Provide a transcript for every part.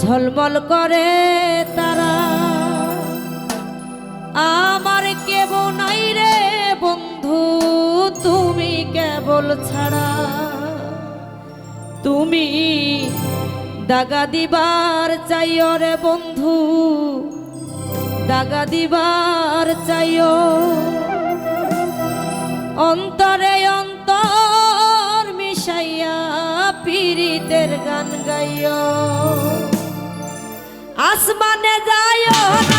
ঝলমল করে তারা। আমার কেব নাই রে বন্ধু, তুমি কেবল ছাড়া। তুমি দাগা দিবার চাইও রে বন্ধু, দাগা দিবার চাইও। অন্তরে অন্তর পীড়িতের গান গাইও। আসমানে যাইও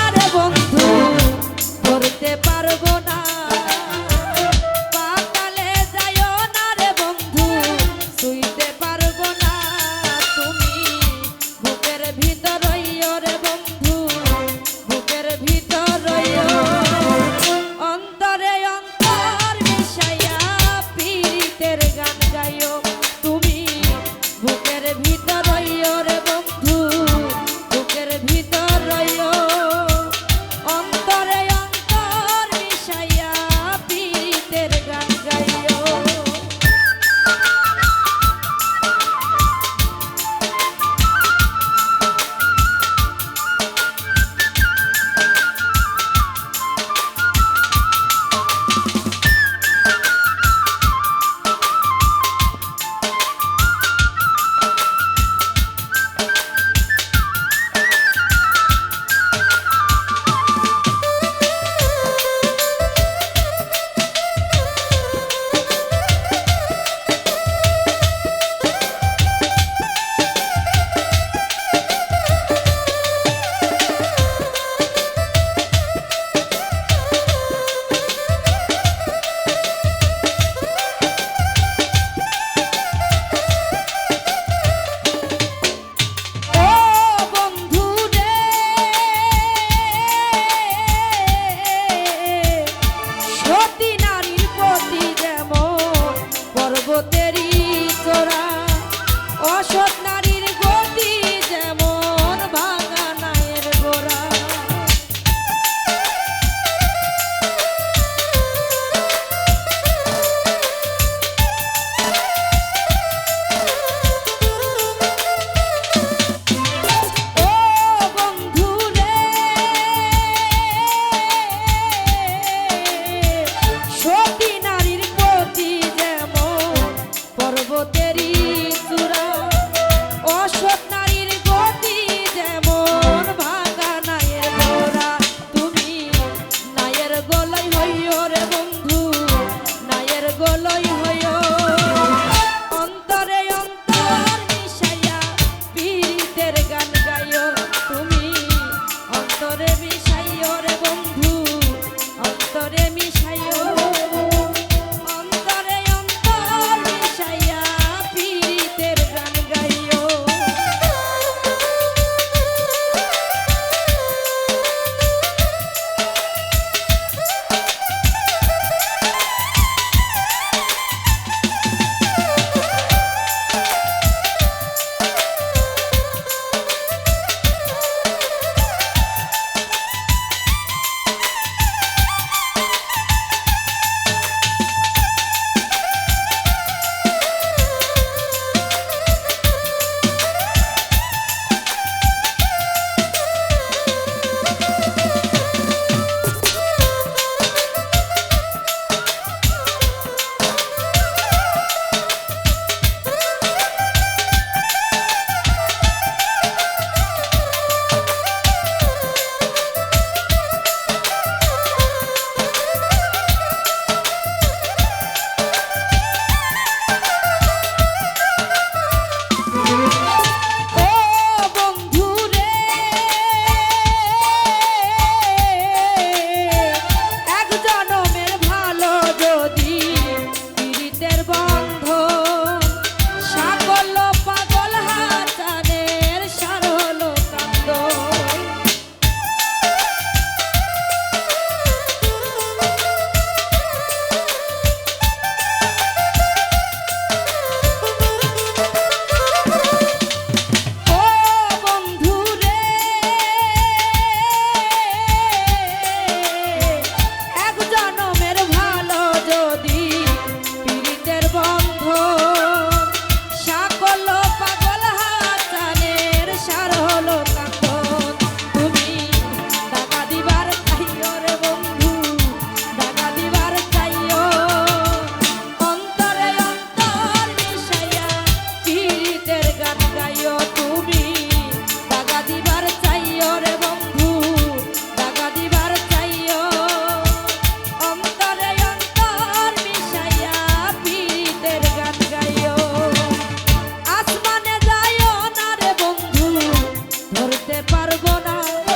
বলাই হইও রে বন্ধু। পারব না।